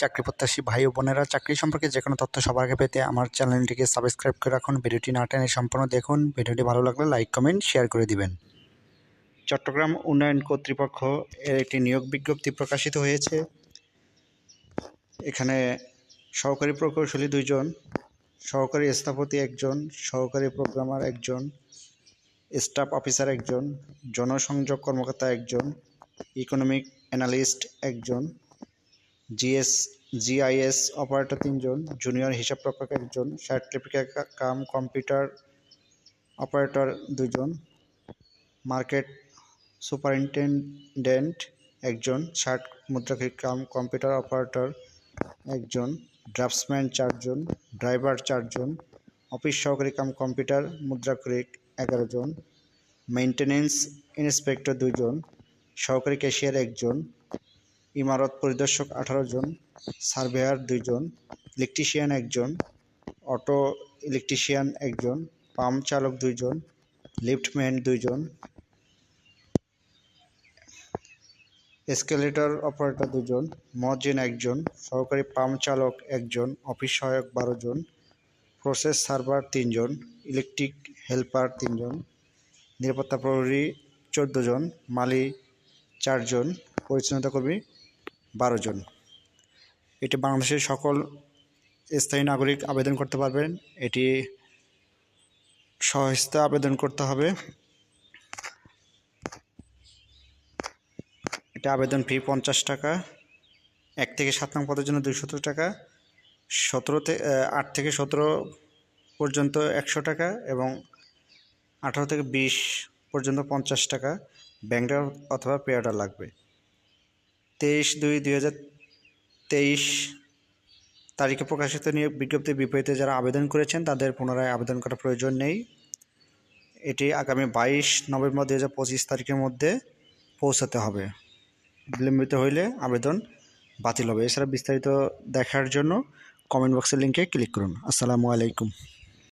চাকরি প্রত্যাশী ভাই ও বোনেরা, চাকরি সম্পর্কে যে কোনো তথ্য সবার আগে পেতে আমার চ্যানেলটিকে সাবস্ক্রাইব করে রাখুন। ভিডিওটি না টেনে সম্পূর্ণ দেখুন। ভিডিওটি ভালো লাগলে লাইক, কমেন্ট, শেয়ার করে দিবেন। চট্টগ্রাম উন্নয়ন কর্তৃপক্ষ এর একটি নিয়োগ বিজ্ঞপ্তি প্রকাশিত হয়েছে। এখানে সহকারী প্রকৌশলী দুইজন, সহকারী স্থপতি একজন, সহকারী প্রোগ্রামার একজন, স্টাফ অফিসার একজন, জনসংযোগ কর্মকর্তা একজন, ইকোনমিক অ্যানালিস্ট একজন জিএস, জিআইএস অপারেটর তিনজন, জুনিয়র হিসাবরক্ষক একজন, সার্টিফিকেট কাম কম্পিউটার অপারেটর দুজন, মার্কেট সুপারিনটেন্ডেন্ট একজন, শার্ট মুদ্রাক্ষরিক কাম কম্পিউটার অপারেটর একজন, ড্রাফটসম্যান চারজন, ড্রাইভার চারজন, অফিস সহকারী কাম কম্পিউটার মুদ্রাক্ষরিক এগারো জন ইন্সপেক্টর দুজন, সহকারী ক্যাশিয়ার একজন ইমারত পরিদর্শক আঠারো জন, সার্ভেয়ার দুইজন, ইলেকট্রিশিয়ান একজন, অটো ইলেকট্রিশিয়ান একজন, পাম্প চালক দুইজন, লিফটম্যান দুইজন, এসকেলেটর অপারেটর দুজন মজিন একজন, সহকারী পাম্প চালক একজন, অফিস সহায়ক বারো জন, প্রসেস সার্ভার তিনজন, ইলেকট্রিক হেল্পার তিনজন, নিরাপত্তা প্রহরী চোদ্দ জন, মালি চারজন, পরিচ্ছন্নতা কর্মী বারো জন। এটি বাংলাদেশের সকল স্থায়ী নাগরিক আবেদন করতে পারবেন। এটি সহস্তে আবেদন করতে হবে। এটা আবেদন ফি পঞ্চাশ টাকা, এক থেকে সাত নং পদের জন্য দুইশত টাকা, সতেরো আট থেকে সতেরো পর্যন্ত একশো টাকা এবং আঠারো থেকে বিশ পর্যন্ত পঞ্চাশ টাকা। ব্যাংক অথবা পেয়ারটা লাগবে। তেইশ দুই দুই হাজার তেইশ তারিখে প্রকাশিত নিয়োগ বিজ্ঞপ্তির বিপরীতে যারা আবেদন করেছেন তাদের পুনরায় আবেদন করার প্রয়োজন নেই। এটি আগামী বাইশ নভেম্বর দু হাজার পঁচিশ তারিখের মধ্যে পৌঁছাতে হবে। বিলম্বিত হইলে আবেদন বাতিল হবে। এছাড়া বিস্তারিত দেখার জন্য কমেন্ট বক্সের লিঙ্কে ক্লিক করুন। আসসালামু আলাইকুম।